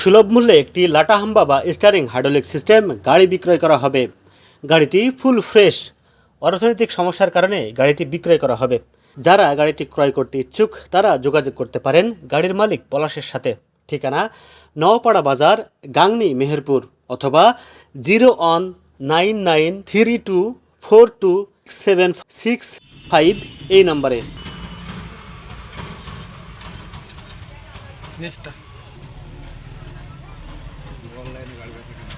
সুলভ মূল্যে একটি লাটাহাম্বা বা স্টারিং হাইড্রোলিক সিস্টেম গাড়ি বিক্রয় করা হবে। গাড়িটি ফুল ফ্রেশ, অর্থনৈতিক সমস্যার কারণে গাড়িটি বিক্রয় করা হবে। যারা গাড়িটি ক্রয় করতে ইচ্ছুক, তারা যোগাযোগ করতে পারেন গাড়ির মালিক পলাশের সাথে। ঠিকানা নওপাড়া বাজার, গাংনি মেহেরপুর অথবা zero one nine nine three two four two seven six five এই নম্বরে। ഓൺലൈൻ കളികൾ